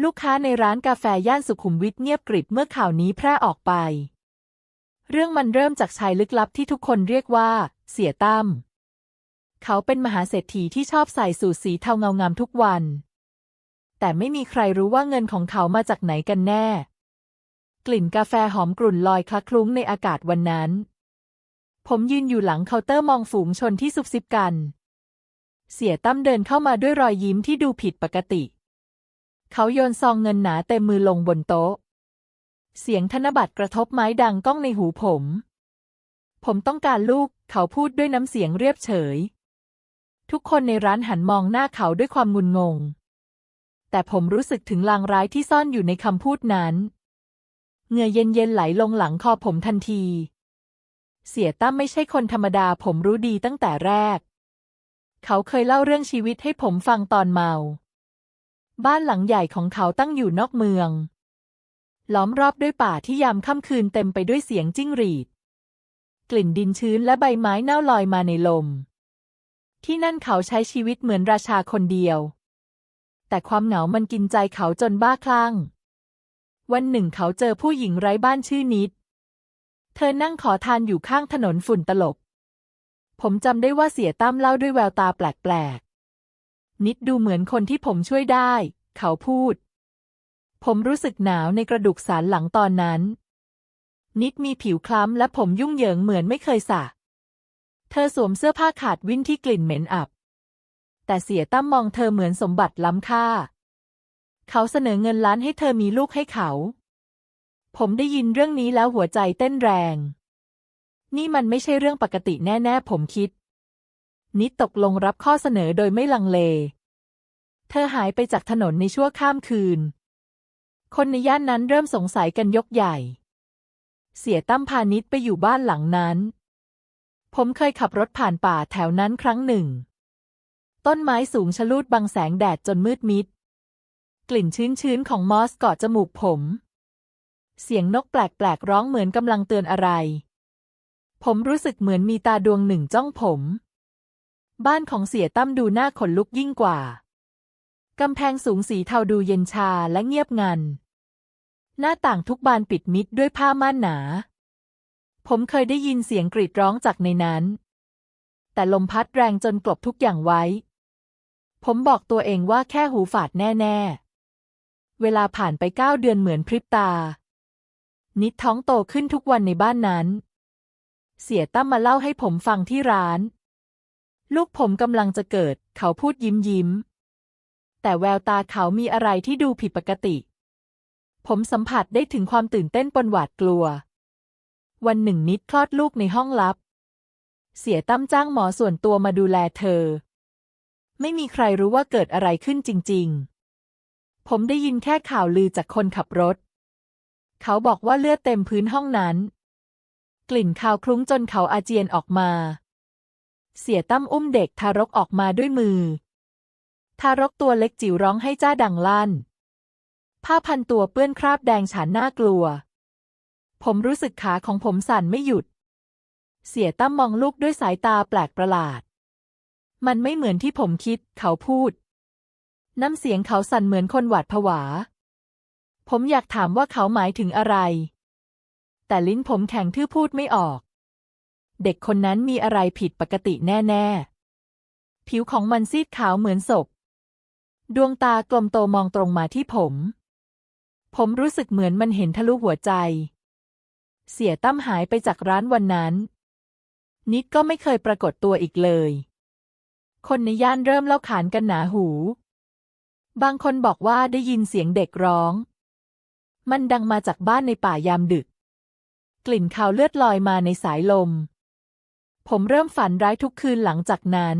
ลูกค้าในร้านกาแฟย่านสุขุมวิทเงียบกริบเมื่อข่าวนี้แพร่ออกไป เรื่องมันเริ่มจากชายลึกลับที่ทุกคนเรียกว่า เสียตั้ม เขาเป็นมหาเศรษฐีที่ชอบใส่สูทสีเทาเงางามทุกวัน แต่ไม่มีใครรู้ว่าเงินของเขามาจากไหนกันแน่ กลิ่นกาแฟหอมกลุ่นลอยคละคลุ้งในอากาศวันนั้น ผมยืนอยู่หลังเคาน์เตอร์มองฝูงชนที่ซุบซิบกัน เสียตั้มเดินเข้ามาด้วยรอยยิ้มที่ดูผิดปกติ เขาโยนซองเงินหนาเต็มมือลงบนโต๊ะ เสียงธนบัตรกระทบไม้ดังก้องในหูผม ผมต้องการลูก เขาพูดด้วยน้ำเสียงเรียบเฉย ทุกคนในร้านหันมองหน้าเขาด้วยความงุนงง แต่ผมรู้สึกถึงลางร้ายที่ซ่อนอยู่ในคำพูดนั้นเหงื่อเย็นๆไหลลงหลังคอผมทันที เสียตั้มไม่ใช่คนธรรมดาผมรู้ดีตั้งแต่แรก เขาเคยเล่าเรื่องชีวิตให้ผมฟังตอนเมา บ้านหลังใหญ่ของเขาตั้งอยู่นอกเมือง ล้อมรอบด้วยป่าที่ยามค่ำคืนเต็มไปด้วยเสียงจิ้งหรีด กลิ่นดินชื้นและใบไม้เน่าลอยมาในลม ที่นั่นเขาใช้ชีวิตเหมือนราชาคนเดียว แต่ความเหงามันกินใจเขาจนบ้าคลั่ง วันหนึ่งเขาเจอผู้หญิงไร้บ้านชื่อนิด เธอนั่งขอทานอยู่ข้างถนนฝุ่นตลบ ผมจำได้ว่าเสียตั้มเล่าด้วยแววตาแปลกๆ นิดดูเหมือนคนที่ผมช่วยได้ เขาพูด ผมรู้สึกหนาวในกระดูกสันหลังตอนนั้น นิดมีผิวคล้ำและผมยุ่งเหยิงเหมือนไม่เคยสระเธอสวมเสื้อผ้าขาดวิ่นที่กลิ่นเหม็นอับ แต่เสียตั้มมองเธอเหมือนสมบัติล้ำค่า เขาเสนอเงินล้านให้เธอมีลูกให้เขา ผมได้ยินเรื่องนี้แล้วหัวใจเต้นแรง นี่มันไม่ใช่เรื่องปกติแน่ ๆ ผมคิด นิดตกลงรับข้อเสนอโดยไม่ลังเล เธอหายไปจากถนนในชั่วข้ามคืน คนในย่านนั้นเริ่มสงสัยกันยกใหญ่ เสียตั้มพานิดไปอยู่บ้านหลังนั้น ผมเคยขับรถผ่านป่าแถวนั้นครั้งหนึ่ง ต้นไม้สูงชะลูดบังแสงแดดจนมืดมิด กลิ่นชื้นๆของมอสเกาะจมูกผม เสียงนกแปลกๆร้องเหมือนกำลังเตือนอะไรผมรู้สึกเหมือนมีตาดวงหนึ่งจ้องผม บ้านของเสียตั้มดูน่าขนลุกยิ่งกว่า กำแพงสูงสีเทาดูเย็นชาและเงียบงัน หน้าต่างทุกบานปิดมิดด้วยผ้าม่านหนา ผมเคยได้ยินเสียงกรีดร้องจากในนั้น แต่ลมพัดแรงจนกลบทุกอย่างไว้ ผมบอกตัวเองว่าแค่หูฝาดแน่ ๆ เวลาผ่านไปเก้าเดือนเหมือนพริบตา นิดท้องโตขึ้นทุกวันในบ้านนั้น เสียตั้มมาเล่าให้ผมฟังที่ร้าน ลูกผมกำลังจะเกิด เขาพูดยิ้มยิ้ม แต่แววตาเขามีอะไรที่ดูผิดปกติ ผมสัมผัสได้ถึงความตื่นเต้นปนหวาดกลัว วันหนึ่งนิดคลอดลูกในห้องลับ เสียตั้มจ้างหมอส่วนตัวมาดูแลเธอ ไม่มีใครรู้ว่าเกิดอะไรขึ้นจริง ๆ ผมได้ยินแค่ข่าวลือจากคนขับรถ เขาบอกว่าเลือดเต็มพื้นห้องนั้น กลิ่นคาวคลุ้งจนเขาอาเจียนออกมา เสียตั้มอุ้มเด็กทารกออกมาด้วยมือ ทารกตัวเล็กจิ๋วร้องให้จ้าดังลั่น ผ้าพันตัวเปื้อนคราบแดงฉานน่ากลัว ผมรู้สึกขาของผมสั่นไม่หยุด เสียตั้มมองลูกด้วยสายตาแปลกประหลาด มันไม่เหมือนที่ผมคิด เขาพูด น้ำเสียงเขาสั่นเหมือนคนหวาดผวา ผมอยากถามว่าเขาหมายถึงอะไร แต่ลิ้นผมแข็งทื่อพูดไม่ออก เด็กคนนั้นมีอะไรผิดปกติแน่ๆ ผิวของมันซีดขาวเหมือนศพ ดวงตากลมโตมองตรงมาที่ผม ผมรู้สึกเหมือนมันเห็นทะลุหัวใจ เสียตั้มหายไปจากร้านวันนั้น นิดก็ไม่เคยปรากฏตัวอีกเลย คนในย่านเริ่มเล่าขานกันหนาหู บางคนบอกว่าได้ยินเสียงเด็กร้อง มันดังมาจากบ้านในป่ายามดึก กลิ่นคาวเลือดลอยมาในสายลม ผมเริ่มฝันร้ายทุกคืนหลังจากนั้น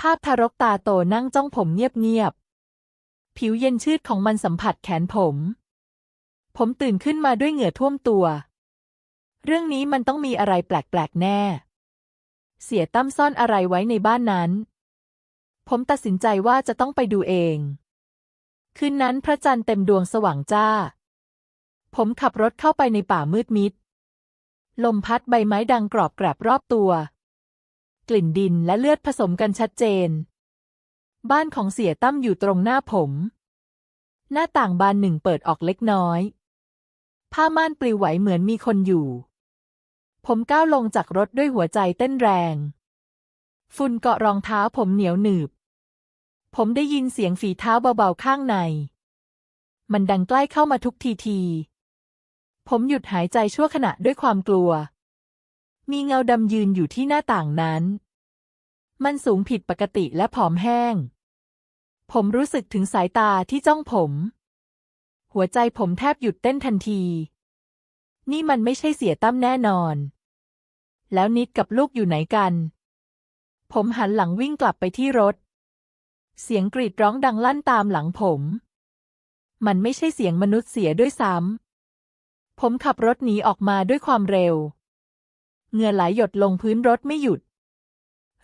ภาพทารกตาโตนั่งจ้องผมเงียบๆ ผิวเย็นชืดของมันสัมผัสแขนผม ผมตื่นขึ้นมาด้วยเหงื่อท่วมตัว เรื่องนี้มันต้องมีอะไรแปลกๆแน่ เสียตั้มซ่อนอะไรไว้ในบ้านนั้น ผมตัดสินใจว่าจะต้องไปดูเอง คืนนั้นพระจันทร์เต็มดวงสว่างจ้า ผมขับรถเข้าไปในป่ามืดมิด ลมพัดใบไม้ดังกรอบแกรบรอบตัว กลิ่นดินและเลือดผสมกันชัดเจน บ้านของเสียตั้มอยู่ตรงหน้าผม หน้าต่างบานหนึ่งเปิดออกเล็กน้อย ผ้าม่านปลิวไหวเหมือนมีคนอยู่ ผมก้าวลงจากรถด้วยหัวใจเต้นแรง ฝุ่นเกาะรองเท้าผมเหนียวหนืบผมได้ยินเสียงฝีเท้าเบาๆข้างใน มันดังใกล้เข้ามาทุกทีที ผมหยุดหายใจชั่วขณะด้วยความกลัว มีเงาดำยืนอยู่ที่หน้าต่างนั้น มันสูงผิดปกติและผอมแห้ง ผมรู้สึกถึงสายตาที่จ้องผม หัวใจผมแทบหยุดเต้นทันที นี่มันไม่ใช่เสียตั้มแน่นอน แล้วนิดกับลูกอยู่ไหนกัน ผมหันหลังวิ่งกลับไปที่รถ เสียงกรีดร้องดังลั่นตามหลังผม มันไม่ใช่เสียงมนุษย์เสียด้วยซ้ำ ผมขับรถหนีออกมาด้วยความเร็ว เหงื่อไหลหยดลงพื้นรถไม่หยุด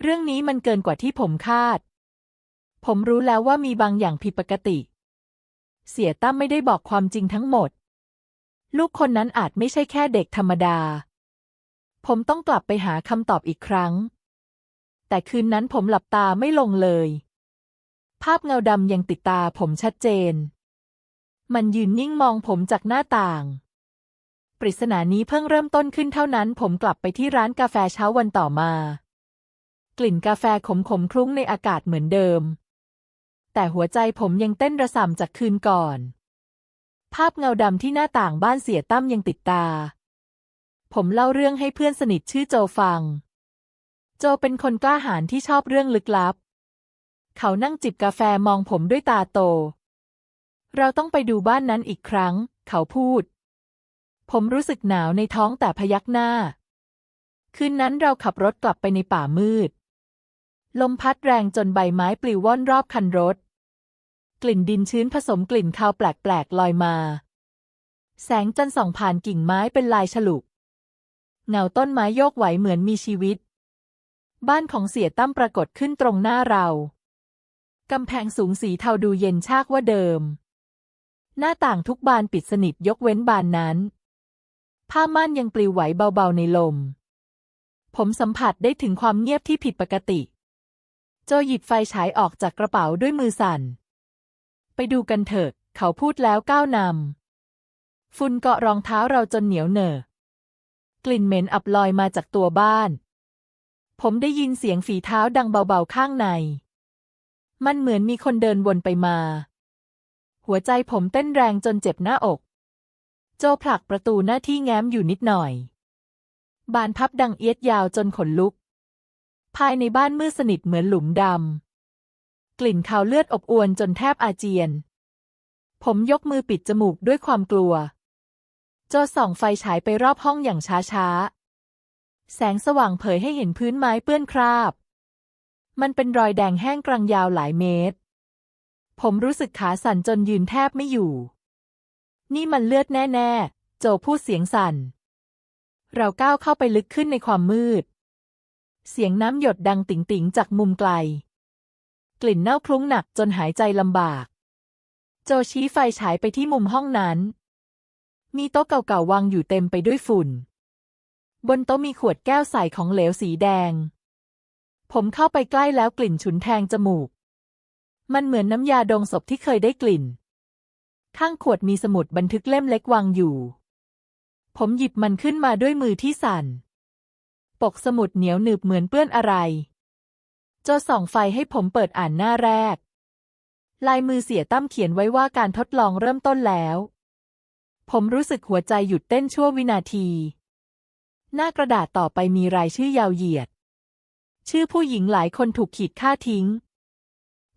เรื่องนี้มันเกินกว่าที่ผมคาด ผมรู้แล้วว่ามีบางอย่างผิดปกติ เสียตั้มไม่ได้บอกความจริงทั้งหมด ลูกคนนั้นอาจไม่ใช่แค่เด็กธรรมดา ผมต้องกลับไปหาคำตอบอีกครั้ง แต่คืนนั้นผมหลับตาไม่ลงเลย ภาพเงาดำยังติดตาผมชัดเจน มันยืนนิ่งมองผมจากหน้าต่าง ปริศนานี้เพิ่งเริ่มต้นขึ้นเท่านั้น ผมกลับไปที่ร้านกาแฟเช้าวันต่อมา กลิ่นกาแฟขมๆคลุ้งในอากาศเหมือนเดิม แต่หัวใจผมยังเต้นระส่ำจากคืนก่อน ภาพเงาดำที่หน้าต่างบ้านเสียตั้มยังติดตา ผมเล่าเรื่องให้เพื่อนสนิทชื่อโจฟัง โจเป็นคนกล้าหาญที่ชอบเรื่องลึกลับ เขานั่งจิบกาแฟมองผมด้วยตาโต เราต้องไปดูบ้านนั้นอีกครั้ง เขาพูด ผมรู้สึกหนาวในท้องแต่พยักหน้า คืนนั้นเราขับรถกลับไปในป่ามืด ลมพัดแรงจนใบไม้ปลิวว่อนรอบคันรถ กลิ่นดินชื้นผสมกลิ่นคาวแปลกๆลอยมา แสงจันทร์ส่องผ่านกิ่งไม้เป็นลายฉลุเงาต้นไม้โยกไหวเหมือนมีชีวิต บ้านของเสียตั้มปรากฏขึ้นตรงหน้าเรากำแพงสูงสีเทาดูเย็นชากว่าเดิม หน้าต่างทุกบานปิดสนิทยกเว้นบานนั้น ผ้าม่านยังปลิวไหวเบาๆในลม ผมสัมผัสได้ถึงความเงียบที่ผิดปกติ โจหยิบไฟฉายออกจากกระเป๋าด้วยมือสั่น ไปดูกันเถอะ เขาพูดแล้วก้าวนำฝุ่นเกาะรองเท้าเราจนเหนียวเหนอะกลิ่นเหม็นอับลอยมาจากตัวบ้าน ผมได้ยินเสียงฝีเท้าดังเบาๆข้างใน มันเหมือนมีคนเดินวนไปมา หัวใจผมเต้นแรงจนเจ็บหน้าอก โจผลักประตูหน้าที่แง้มอยู่นิดหน่อย บานพับดังเอียดยาวจนขนลุก ภายในบ้านมืดสนิทเหมือนหลุมดำ กลิ่นคาวเลือดอบอวนจนแทบอาเจียน ผมยกมือปิดจมูกด้วยความกลัว โจส่องไฟฉายไปรอบห้องอย่างช้าๆ แสงสว่างเผยให้เห็นพื้นไม้เปื้อนคราบ มันเป็นรอยแดงแห้งกรังยาวหลายเมตร ผมรู้สึกขาสั่นจนยืนแทบไม่อยู่ นี่มันเลือดแน่ ๆ โจพูดเสียงสั่น เราก้าวเข้าไปลึกขึ้นในความมืด เสียงน้ำหยดดังติ๋งๆจากมุมไกล กลิ่นเน่าคลุ้งหนักจนหายใจลำบาก โจชี้ไฟฉายไปที่มุมห้องนั้น มีโต๊ะเก่าๆวางอยู่เต็มไปด้วยฝุ่น บนโต๊ะมีขวดแก้วใสของเหลวสีแดง ผมเข้าไปใกล้แล้วกลิ่นฉุนแทงจมูก มันเหมือนน้ำยาดองศพที่เคยได้กลิ่น ข้างขวดมีสมุดบันทึกเล่มเล็กวางอยู่ ผมหยิบมันขึ้นมาด้วยมือที่สั่น ปกสมุดเหนียวหนึบเหมือนเปื้อนอะไรโจส่องไฟให้ผมเปิดอ่านหน้าแรก ลายมือเสียตั้มเขียนไว้ว่าการทดลองเริ่มต้นแล้ว ผมรู้สึกหัวใจหยุดเต้นชั่ววินาที หน้ากระดาษต่อไปมีรายชื่อยาวเหยียด ชื่อผู้หญิงหลายคนถูกขีดค่าทิ้ง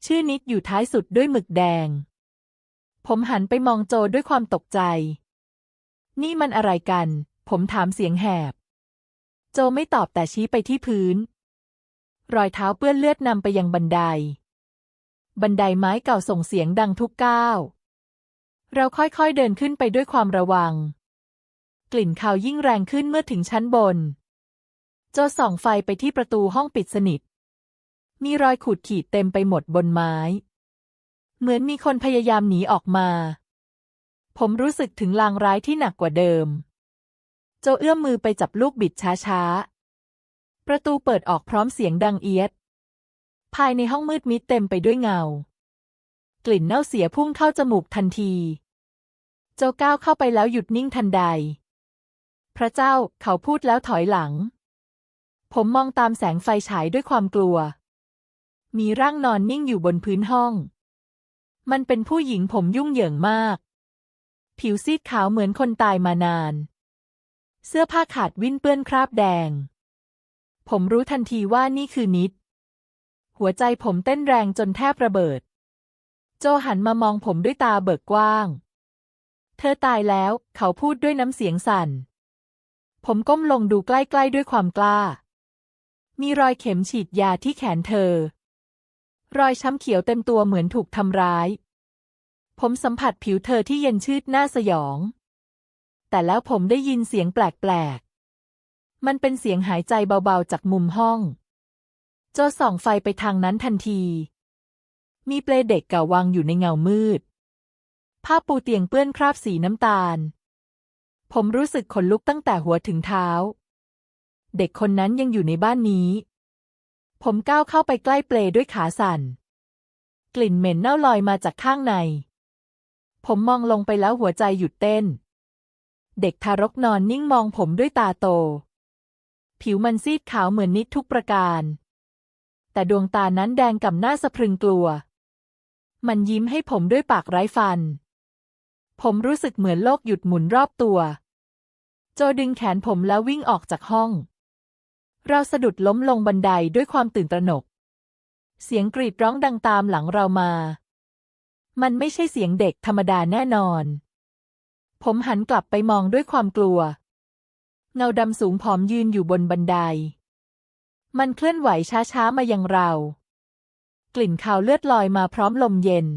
ชื่อนิดอยู่ท้ายสุดด้วยหมึกแดง ผมหันไปมองโจด้วยความตกใจ นี่มันอะไรกัน ผมถามเสียงแหบ โจไม่ตอบแต่ชี้ไปที่พื้น รอยเท้าเปื้อนเลือดนำไปยังบันได บันไดไม้เก่าส่งเสียงดังทุกก้าว เราค่อยๆเดินขึ้นไปด้วยความระวัง กลิ่นคาวยิ่งแรงขึ้นเมื่อถึงชั้นบน โจส่องไฟไปที่ประตูห้องปิดสนิท มีรอยขูดขีดเต็มไปหมดบนไม้ เหมือนมีคนพยายามหนีออกมา ผมรู้สึกถึงลางร้ายที่หนักกว่าเดิม โจเอื้อมมือไปจับลูกบิดช้าๆ ประตูเปิดออกพร้อมเสียงดังเอียด ภายในห้องมืดมิดเต็มไปด้วยเงา กลิ่นเน่าเสียพุ่งเข้าจมูกทันที โจก้าวเข้าไปแล้วหยุดนิ่งทันใด พระเจ้าเขาพูดแล้วถอยหลัง ผมมองตามแสงไฟฉายด้วยความกลัว มีร่างนอนนิ่งอยู่บนพื้นห้อง มันเป็นผู้หญิงผมยุ่งเหยิงมาก ผิวซีดขาวเหมือนคนตายมานาน เสื้อผ้าขาดวิ่นเปื้อนคราบแดง ผมรู้ทันทีว่านี่คือนิด หัวใจผมเต้นแรงจนแทบระเบิด โจหันมามองผมด้วยตาเบิกกว้าง เธอตายแล้ว เขาพูดด้วยน้ำเสียงสั่น ผมก้มลงดูใกล้ๆด้วยความกล้า มีรอยเข็มฉีดยาที่แขนเธอ รอยช้ำเขียวเต็มตัวเหมือนถูกทำร้าย ผมสัมผัสผิวเธอที่เย็นชืดน่าสยอง แต่แล้วผมได้ยินเสียงแปลกๆ มันเป็นเสียงหายใจเบาๆจากมุมห้อง โจส่องไฟไปทางนั้นทันที มีเปลเด็กเก่าวางอยู่ในเงามืด ผ้าปูเตียงเปื้อนคราบสีน้ำตาล ผมรู้สึกขนลุกตั้งแต่หัวถึงเท้า เด็กคนนั้นยังอยู่ในบ้านนี้ ผมก้าวเข้าไปใกล้เปลด้วยขาสั่น กลิ่นเหม็นเน่าลอยมาจากข้างใน ผมมองลงไปแล้วหัวใจหยุดเต้น เด็กทารกนอนนิ่งมองผมด้วยตาโต ผิวมันซีดขาวเหมือนนิดทุกประการ แต่ดวงตานั้นแดงก่ำหน้าสะพรึงกลัว มันยิ้มให้ผมด้วยปากไร้ฟัน ผมรู้สึกเหมือนโลกหยุดหมุนรอบตัว โจดึงแขนผมแล้ววิ่งออกจากห้อง เราสะดุดล้มลงบันไดด้วยความตื่นตระหนก เสียงกรีดร้องดังตามหลังเรามา มันไม่ใช่เสียงเด็กธรรมดาแน่นอน ผมหันกลับไปมองด้วยความกลัว เงาดำสูงผอมยืนอยู่บนบันได มันเคลื่อนไหวช้าๆมายังเรา กลิ่นคาวเลือดลอยมาพร้อมลมเย็น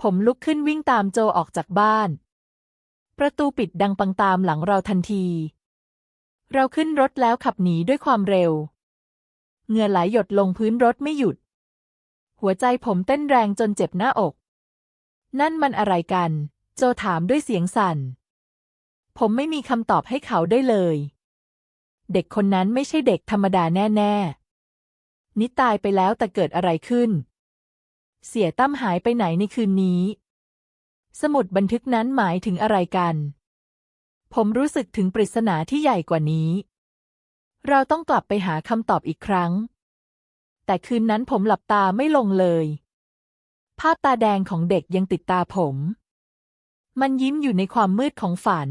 ผมลุกขึ้นวิ่งตามโจออกจากบ้าน ประตูปิดดังปังตามหลังเราทันที เราขึ้นรถแล้วขับหนีด้วยความเร็ว เหงื่อไหลหยดลงพื้นรถไม่หยุด หัวใจผมเต้นแรงจนเจ็บหน้าอก นั่นมันอะไรกัน โจถามด้วยเสียงสั่น ผมไม่มีคำตอบให้เขาได้เลย เด็กคนนั้นไม่ใช่เด็กธรรมดาแน่ๆ นิตายไปแล้วแต่เกิดอะไรขึ้น เสียตั้มหายไปไหนในคืนนี้ สมุดบันทึกนั้นหมายถึงอะไรกัน ผมรู้สึกถึงปริศนาที่ใหญ่กว่านี้ เราต้องกลับไปหาคำตอบอีกครั้ง แต่คืนนั้นผมหลับตาไม่ลงเลย ภาพตาแดงของเด็กยังติดตาผม มันยิ้มอยู่ในความมืดของฝัน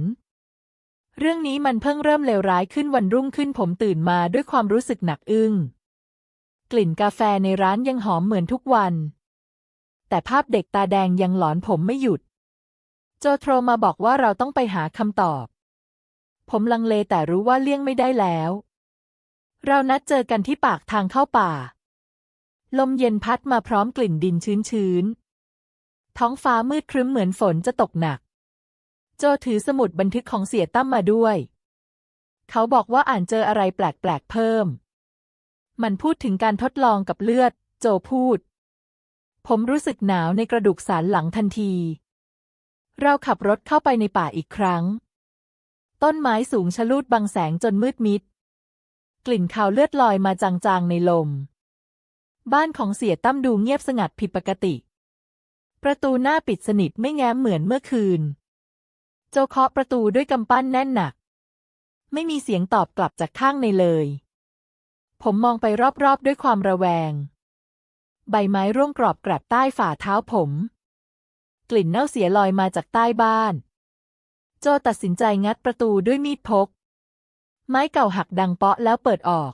เรื่องนี้มันเพิ่งเริ่มเลวร้ายขึ้นวันรุ่งขึ้นผมตื่นมาด้วยความรู้สึกหนักอึ้ง กลิ่นกาแฟในร้านยังหอมเหมือนทุกวัน แต่ภาพเด็กตาแดงยังหลอนผมไม่หยุด โจโทรมาบอกว่าเราต้องไปหาคำตอบ ผมลังเลแต่รู้ว่าเลี่ยงไม่ได้แล้ว เรานัดเจอกันที่ปากทางเข้าป่า ลมเย็นพัดมาพร้อมกลิ่นดินชื้นๆ ท้องฟ้ามืดครึ้มเหมือนฝนจะตกหนัก โจถือสมุดบันทึกของเสียตั้มมาด้วย เขาบอกว่าอ่านเจออะไรแปลกๆเพิ่ม มันพูดถึงการทดลองกับเลือด โจพูด ผมรู้สึกหนาวในกระดูกสันหลังทันที เราขับรถเข้าไปในป่าอีกครั้ง ต้นไม้สูงชะลูดบังแสงจนมืดมิด กลิ่นคาวเลือดลอยมาจางๆในลม บ้านของเสียตั้มดูเงียบสงัดผิดปกติ ประตูหน้าปิดสนิทไม่แง้มเหมือนเมื่อคืน โจเคาะประตูด้วยกำปั้นแน่นหนัก ไม่มีเสียงตอบกลับจากข้างในเลย ผมมองไปรอบๆด้วยความระแวง ใบไม้ร่วงกรอบกรับใต้ฝ่าเท้าผม กลิ่นเน่าเสียลอยมาจากใต้บ้าน โจตัดสินใจงัดประตูด้วยมีดพก ไม้เก่าหักดังเปาะแล้วเปิดออก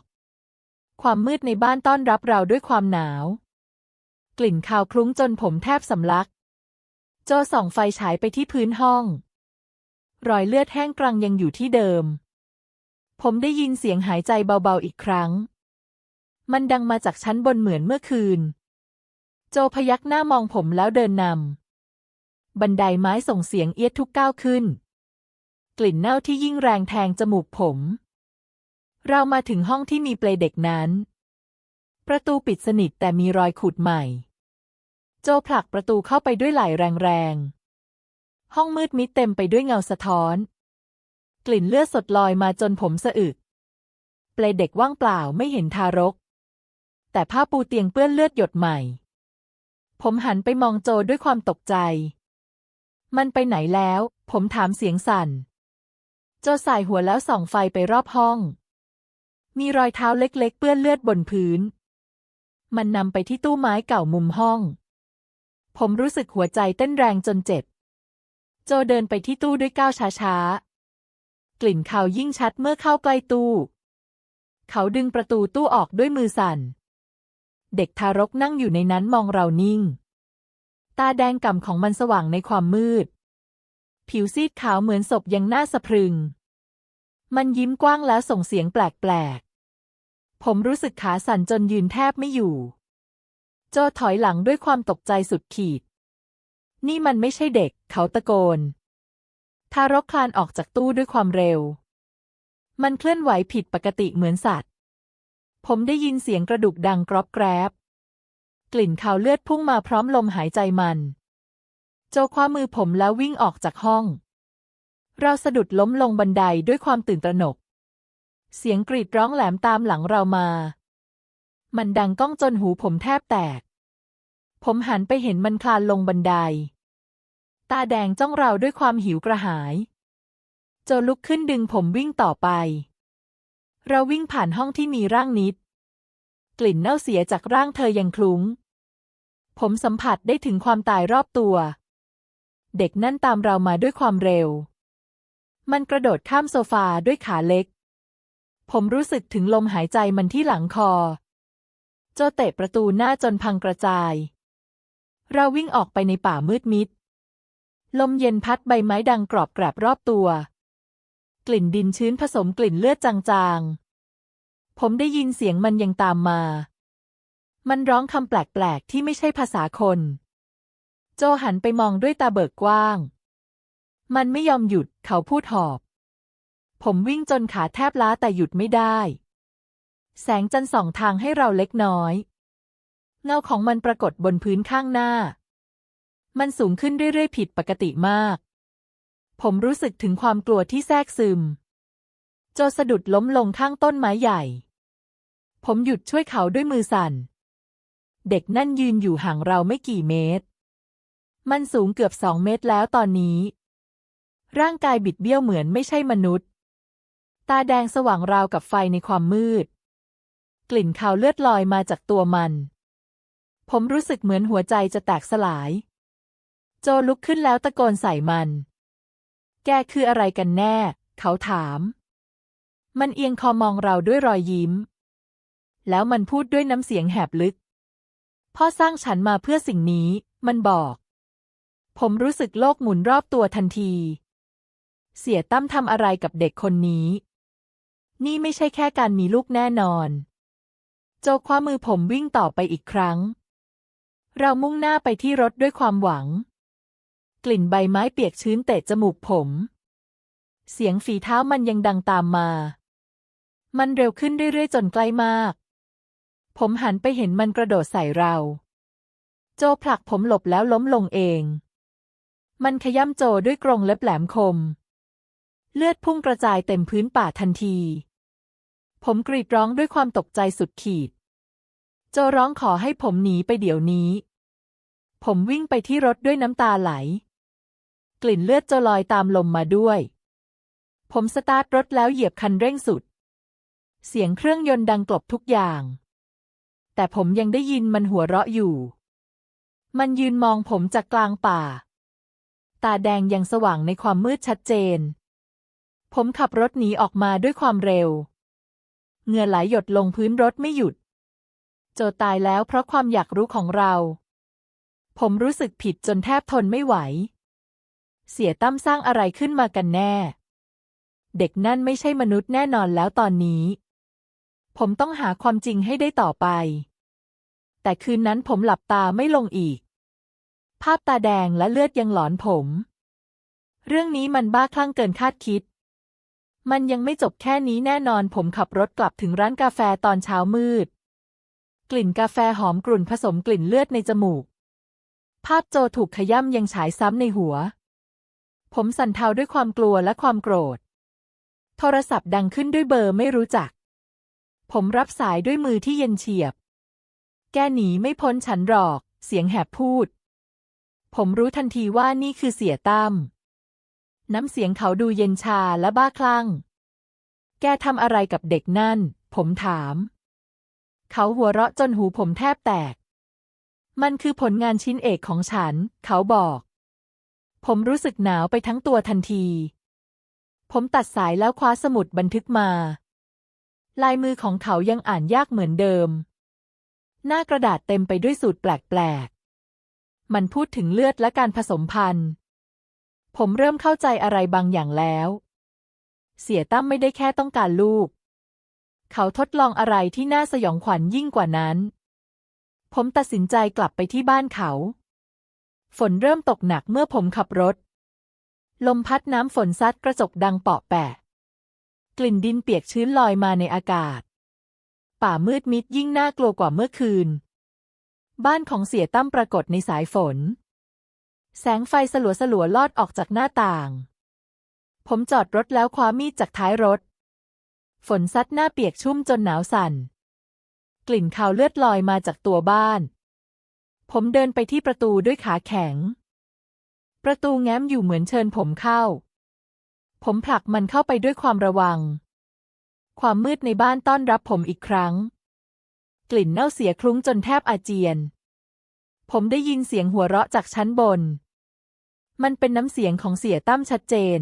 ความมืดในบ้านต้อนรับเราด้วยความหนาว กลิ่นคาวคลุ้งจนผมแทบสำลัก โจส่องไฟฉายไปที่พื้นห้อง รอยเลือดแห้งกรังยังอยู่ที่เดิม ผมได้ยินเสียงหายใจเบาๆอีกครั้ง มันดังมาจากชั้นบนเหมือนเมื่อคืนโจพยักหน้ามองผมแล้วเดินนำ บันไดไม้ส่งเสียงเอียดทุกก้าวขึ้น กลิ่นเน่าที่ยิ่งแรงแทงจมูกผม เรามาถึงห้องที่มีเปลเด็กนั้น ประตูปิดสนิทแต่มีรอยขูดใหม่ โจผลักประตูเข้าไปด้วยไหล่แรงๆ ห้องมืดมิดเต็มไปด้วยเงาสะท้อน กลิ่นเลือดสดลอยมาจนผมสะอึก เปลเด็กว่างเปล่าไม่เห็นทารก แต่ผ้าปูเตียงเปื้อนเลือดหยดใหม่ผมหันไปมองโจด้วยความตกใจ มันไปไหนแล้ว ผมถามเสียงสั่นโจสายหัวแล้วส่องไฟไปรอบห้อง มีรอยเท้าเล็กๆ เปื้อนเลือดบนพื้น มันนำไปที่ตู้ไม้เก่ามุมห้อง ผมรู้สึกหัวใจเต้นแรงจนเจ็บ โจเดินไปที่ตู้ด้วยก้าวช้าๆ กลิ่นคาวยิ่งชัดเมื่อเข้าใกล้ตู้ เขาดึงประตูตู้ออกด้วยมือสั่น เด็กทารกนั่งอยู่ในนั้นมองเรานิ่ง ตาแดงก่ำของมันสว่างในความมืด ผิวซีดขาวเหมือนศพยังน่าสะพรึง มันยิ้มกว้างแล้วส่งเสียงแปลกๆ ผมรู้สึกขาสั่นจนยืนแทบไม่อยู่ โจถอยหลังด้วยความตกใจสุดขีด นี่มันไม่ใช่เด็ก เขาตะโกน ทารกคลานออกจากตู้ด้วยความเร็ว มันเคลื่อนไหวผิดปกติเหมือนสัตว์ ผมได้ยินเสียงกระดูกดังกรอบแกรบ กลิ่นคาวเลือดพุ่งมาพร้อมลมหายใจมัน โจคว้ามือผมแล้ววิ่งออกจากห้อง เราสะดุดล้มลงบันไดด้วยความตื่นตระหนก เสียงกรีดร้องแหลมตามหลังเรามา มันดังก้องจนหูผมแทบแตก ผมหันไปเห็นมันคลานลงบันได ตาแดงจ้องเราด้วยความหิวกระหาย โจลุกขึ้นดึงผมวิ่งต่อไป เราวิ่งผ่านห้องที่มีร่างนิดกลิ่นเน่าเสียจากร่างเธอยังคลุ้ง ผมสัมผัสได้ถึงความตายรอบตัว เด็กนั่นตามเรามาด้วยความเร็ว มันกระโดดข้ามโซฟาด้วยขาเล็ก ผมรู้สึกถึงลมหายใจมันที่หลังคอ โจเตะประตูหน้าจนพังกระจาย เราวิ่งออกไปในป่ามืดมิด ลมเย็นพัดใบไม้ดังกรอบแกรบรอบตัว กลิ่นดินชื้นผสมกลิ่นเลือดจางๆ ผมได้ยินเสียงมันยังตามมา มันร้องคำแปลกๆ ที่ไม่ใช่ภาษาคน โจหันไปมองด้วยตาเบิกกว้าง มันไม่ยอมหยุด เขาพูดหอบ ผมวิ่งจนขาแทบล้าแต่หยุดไม่ได้ แสงจันทร์ส่องทางให้เราเล็กน้อย เงาของมันปรากฏบนพื้นข้างหน้า มันสูงขึ้นเรื่อยๆ ผิดปกติมาก ผมรู้สึกถึงความกลัวที่แทรกซึม โจสะดุดล้มลงข้างต้นไม้ใหญ่ ผมหยุดช่วยเขาด้วยมือสั่น เด็กนั่นยืนอยู่ห่างเราไม่กี่เมตร มันสูงเกือบสองเมตรแล้วตอนนี้ ร่างกายบิดเบี้ยวเหมือนไม่ใช่มนุษย์ ตาแดงสว่างราวกับไฟในความมืด กลิ่นคาวเลือดลอยมาจากตัวมัน ผมรู้สึกเหมือนหัวใจจะแตกสลาย โจลุกขึ้นแล้วตะโกนใส่มัน แกคืออะไรกันแน่ เขาถาม มันเอียงคอมองเราด้วยรอยยิ้ม แล้วมันพูดด้วยน้ำเสียงแหบลึก พ่อสร้างฉันมาเพื่อสิ่งนี้ มันบอก ผมรู้สึกโลกหมุนรอบตัวทันที เสียตั้มทำอะไรกับเด็กคนนี้ นี่ไม่ใช่แค่การมีลูกแน่นอน โจคว้ามือผมวิ่งต่อไปอีกครั้ง เรามุ่งหน้าไปที่รถด้วยความหวัง กลิ่นใบไม้เปียกชื้นเตะจมูกผม เสียงฝีเท้ามันยังดังตามมา มันเร็วขึ้นเรื่อยๆจนใกล้มาก ผมหันไปเห็นมันกระโดดใส่เรา โจผลักผมหลบแล้วล้มลงเอง มันขย้ำโจด้วยกรงเล็บแหลมคม เลือดพุ่งกระจายเต็มพื้นป่าทันที ผมกรีดร้องด้วยความตกใจสุดขีด โจร้องขอให้ผมหนีไปเดี๋ยวนี้ ผมวิ่งไปที่รถด้วยน้ำตาไหล กลิ่นเลือดโจลอยตามลมมาด้วย ผมสตาร์ทรถแล้วเหยียบคันเร่งสุด เสียงเครื่องยนต์ดังกลบทุกอย่าง แต่ผมยังได้ยินมันหัวเราะอยู่ มันยืนมองผมจากกลางป่า ตาแดงยังสว่างในความมืดชัดเจน ผมขับรถหนีออกมาด้วยความเร็ว เหงื่อไหลหยดลงพื้นรถไม่หยุด โจตายแล้วเพราะความอยากรู้ของเรา ผมรู้สึกผิดจนแทบทนไม่ไหว เสียตั้มสร้างอะไรขึ้นมากันแน่ เด็กนั่นไม่ใช่มนุษย์แน่นอนแล้วตอนนี้ ผมต้องหาความจริงให้ได้ต่อไป แต่คืนนั้นผมหลับตาไม่ลงอีก ภาพตาแดงและเลือดยังหลอนผม เรื่องนี้มันบ้าคลั่งเกินคาดคิด มันยังไม่จบแค่นี้แน่นอนผมขับรถกลับถึงร้านกาแฟตอนเช้ามืด กลิ่นกาแฟหอมกลุ่นผสมกลิ่นเลือดในจมูก ภาพโจถูกขย่ำยังฉายซ้ำในหัว ผมสั่นเทาด้วยความกลัวและความโกรธ โทรศัพท์ดังขึ้นด้วยเบอร์ไม่รู้จัก ผมรับสายด้วยมือที่เย็นเฉียบ แกหนีไม่พ้นฉันหรอก เสียงแหบพูด ผมรู้ทันทีว่านี่คือเสียตั้ม น้ำเสียงเขาดูเย็นชาและบ้าคลั่ง แกทำอะไรกับเด็กนั่น ผมถาม เขาหัวเราะจนหูผมแทบแตก มันคือผลงานชิ้นเอกของฉัน เขาบอก ผมรู้สึกหนาวไปทั้งตัวทันที ผมตัดสายแล้วคว้าสมุดบันทึกมา ลายมือของเขายังอ่านยากเหมือนเดิม หน้ากระดาษเต็มไปด้วยสูตรแปลกๆ มันพูดถึงเลือดและการผสมพันธุ์ ผมเริ่มเข้าใจอะไรบางอย่างแล้ว เสียตั้มไม่ได้แค่ต้องการลูก เขาทดลองอะไรที่น่าสยองขวัญยิ่งกว่านั้น ผมตัดสินใจกลับไปที่บ้านเขา ฝนเริ่มตกหนักเมื่อผมขับรถ ลมพัดน้ำฝนซัดกระจกดังเปาะแปะ กลิ่นดินเปียกชื้นลอยมาในอากาศ ป่ามืดมิดยิ่งน่ากลัวกว่าเมื่อคืน บ้านของเสียตั้มปรากฏในสายฝน แสงไฟสลัวสลัวลอดออกจากหน้าต่าง ผมจอดรถแล้วคว้ามีดจากท้ายรถ ฝนซัดหน้าเปียกชุ่มจนหนาวสั่น กลิ่นคาวเลือดลอยมาจากตัวบ้าน ผมเดินไปที่ประตูด้วยขาแข็ง ประตูแง้มอยู่เหมือนเชิญผมเข้า ผมผลักมันเข้าไปด้วยความระวัง ความมืดในบ้านต้อนรับผมอีกครั้ง กลิ่นเน่าเสียคลุ้งจนแทบอาเจียน ผมได้ยินเสียงหัวเราะจากชั้นบน มันเป็นน้ำเสียงของเสียตั้มชัดเจน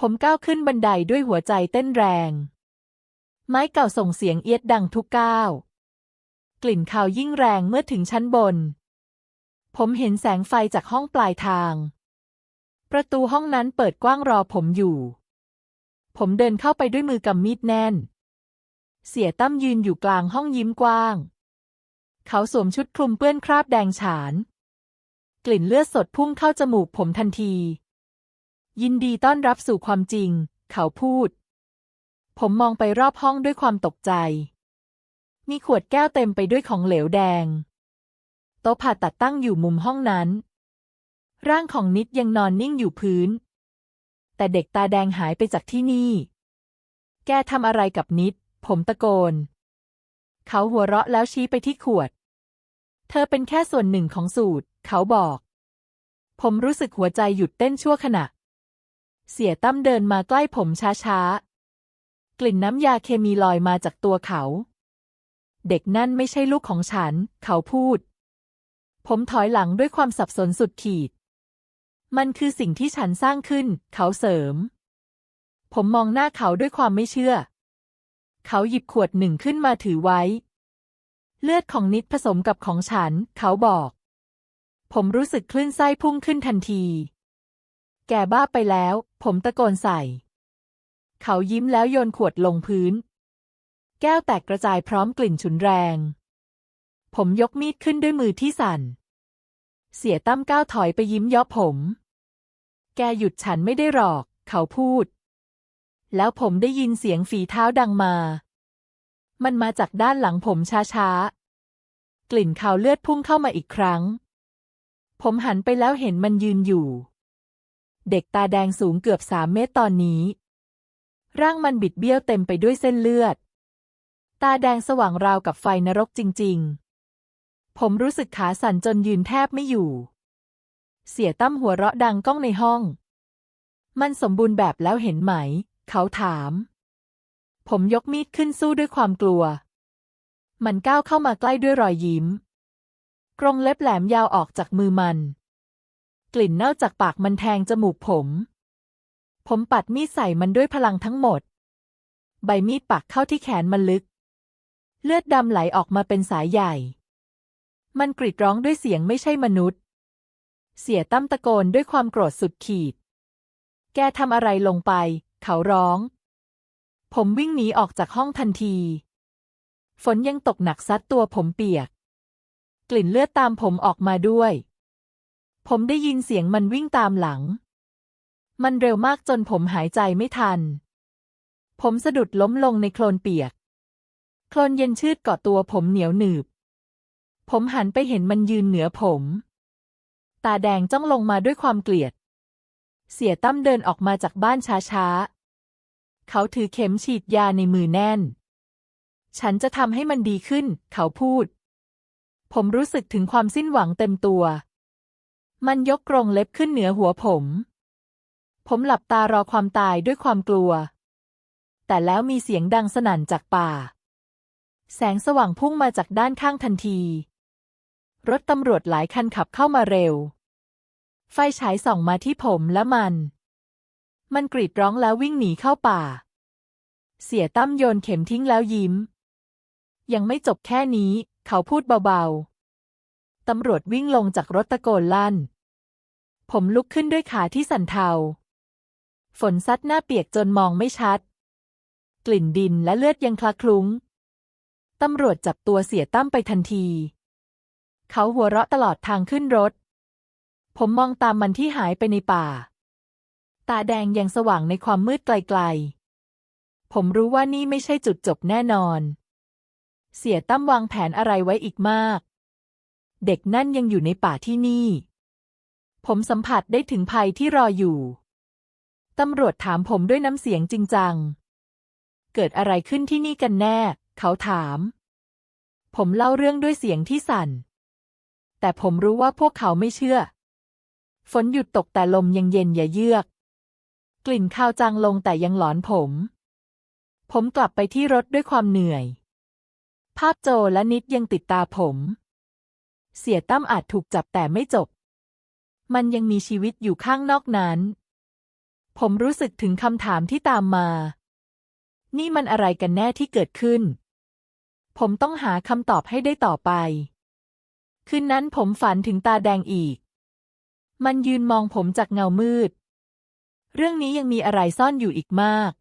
ผมก้าวขึ้นบันไดด้วยหัวใจเต้นแรง ไม้เก่าส่งเสียงเอียดดังทุกก้าว กลิ่นคาวยิ่งแรงเมื่อถึงชั้นบน ผมเห็นแสงไฟจากห้องปลายทาง ประตูห้องนั้นเปิดกว้างรอผมอยู่ ผมเดินเข้าไปด้วยมือกำมีดแน่น เสียตั้มยืนอยู่กลางห้องยิ้มกว้าง เขาสวมชุดคลุมเปื้อนคราบแดงฉาน กลิ่นเลือดสดพุ่งเข้าจมูกผมทันที ยินดีต้อนรับสู่ความจริง เขาพูด ผมมองไปรอบห้องด้วยความตกใจ มีขวดแก้วเต็มไปด้วยของเหลวแดง โต๊ะผ่าตัดตั้งอยู่มุมห้องนั้น ร่างของนิดยังนอนนิ่งอยู่พื้น แต่เด็กตาแดงหายไปจากที่นี่ แกทำอะไรกับนิด ผมตะโกน เขาหัวเราะแล้วชี้ไปที่ขวด เธอเป็นแค่ส่วนหนึ่งของสูตร เขาบอก ผมรู้สึกหัวใจหยุดเต้นชั่วขณะ เสียตั้มเดินมาใกล้ผมช้าๆ กลิ่นน้ำยาเคมีลอยมาจากตัวเขา เด็กนั่นไม่ใช่ลูกของฉัน เขาพูดผมถอยหลังด้วยความสับสนสุดขีด มันคือสิ่งที่ฉันสร้างขึ้น เขาเสริม ผมมองหน้าเขาด้วยความไม่เชื่อ เขาหยิบขวดหนึ่งขึ้นมาถือไว้ เลือดของนิดผสมกับของฉัน เขาบอก ผมรู้สึกคลื่นไส้พุ่งขึ้นทันที แกบ้าไปแล้ว ผมตะโกนใส่ เขายิ้มแล้วโยนขวดลงพื้น แก้วแตกกระจายพร้อมกลิ่นฉุนแรง ผมยกมีดขึ้นด้วยมือที่สั่นเสียตั้มก้าวถอยไปยิ้มยาะผม แกหยุดฉันไม่ได้หรอก เขาพูด แล้วผมได้ยินเสียงฝีเท้าดังมา มันมาจากด้านหลังผมช้าๆ กลิ่นคาวเลือดพุ่งเข้ามาอีกครั้ง ผมหันไปแล้วเห็นมันยืนอยู่ เด็กตาแดงสูงเกือบสามเมตรตอนนี้ ร่างมันบิดเบี้ยวเต็มไปด้วยเส้นเลือด ตาแดงสว่างราวกับไฟนรกจริง ๆ ผมรู้สึกขาสั่นจนยืนแทบไม่อยู่ เสียตั้มหัวเราะดังก้องในห้อง มันสมบูรณ์แบบแล้วเห็นไหม เขาถาม ผมยกมีดขึ้นสู้ด้วยความกลัว มันก้าวเข้ามาใกล้ด้วยรอยยิ้ม กรงเล็บแหลมยาวออกจากมือมัน กลิ่นเน่าจากปากมันแทงจมูกผม ผมปัดมีดใส่มันด้วยพลังทั้งหมด ใบมีดปักเข้าที่แขนมันลึก เลือดดำไหลออกมาเป็นสายใหญ่ มันกรีดร้องด้วยเสียงไม่ใช่มนุษย์ เสียตั้มตะโกนด้วยความโกรธสุดขีด แกทำอะไรลงไป เขาร้อง ผมวิ่งหนีออกจากห้องทันที ฝนยังตกหนักซัดตัวผมเปียก กลิ่นเลือดตามผมออกมาด้วย ผมได้ยินเสียงมันวิ่งตามหลัง มันเร็วมากจนผมหายใจไม่ทัน ผมสะดุดล้มลงในโคลนเปียก โคลนเย็นชืดเกาะตัวผมเหนียวหนืบ ผมหันไปเห็นมันยืนเหนือผม ตาแดงจ้องลงมาด้วยความเกลียด เสียตั้มเดินออกมาจากบ้านช้าๆ เขาถือเข็มฉีดยาในมือแน่น ฉันจะทำให้มันดีขึ้น เขาพูด ผมรู้สึกถึงความสิ้นหวังเต็มตัว มันยกกรงเล็บขึ้นเหนือหัวผม ผมหลับตารอความตายด้วยความกลัว แต่แล้วมีเสียงดังสนั่นจากป่า แสงสว่างพุ่งมาจากด้านข้างทันที รถตำรวจหลายคันขับเข้ามาเร็ว ไฟฉายส่องมาที่ผมและมัน มันกรีดร้องแล้ววิ่งหนีเข้าป่า เสียตั้มโยนเข็มทิ้งแล้วยิ้ม ยังไม่จบแค่นี้ เขาพูดเบาๆ ตำรวจวิ่งลงจากรถตะโกนลั่น ผมลุกขึ้นด้วยขาที่สั่นเทา ฝนซัดหน้าเปียกจนมองไม่ชัด กลิ่นดินและเลือดยังคละคลุ้งตำรวจจับตัวเสียตั้มไปทันที เขาหัวเราะตลอดทางขึ้นรถ ผมมองตามมันที่หายไปในป่า ตาแดงยังสว่างในความมืดไกลๆ ผมรู้ว่านี่ไม่ใช่จุดจบแน่นอน เสียตั้มวางแผนอะไรไว้อีกมาก เด็กนั่นยังอยู่ในป่าที่นี่ ผมสัมผัสได้ถึงภัยที่รออยู่ ตำรวจถามผมด้วยน้ำเสียงจริงจัง เกิดอะไรขึ้นที่นี่กันแน่ เขาถาม ผมเล่าเรื่องด้วยเสียงที่สั่น แต่ผมรู้ว่าพวกเขาไม่เชื่อ ฝนหยุดตกแต่ลมยังเย็นอย่าเยือก กลิ่นข้าวจางลงแต่ยังหลอนผม ผมกลับไปที่รถด้วยความเหนื่อย ภาพโจและนิดยังติดตาผม เสียตั้มอาจถูกจับแต่ไม่จบ มันยังมีชีวิตอยู่ข้างนอกนั้น ผมรู้สึกถึงคำถามที่ตามมา นี่มันอะไรกันแน่ที่เกิดขึ้น ผมต้องหาคำตอบให้ได้ต่อไป คืนนั้นผมฝันถึงตาแดงอีก มันยืนมองผมจากเงามืด เรื่องนี้ยังมีอะไรซ่อนอยู่อีกมาก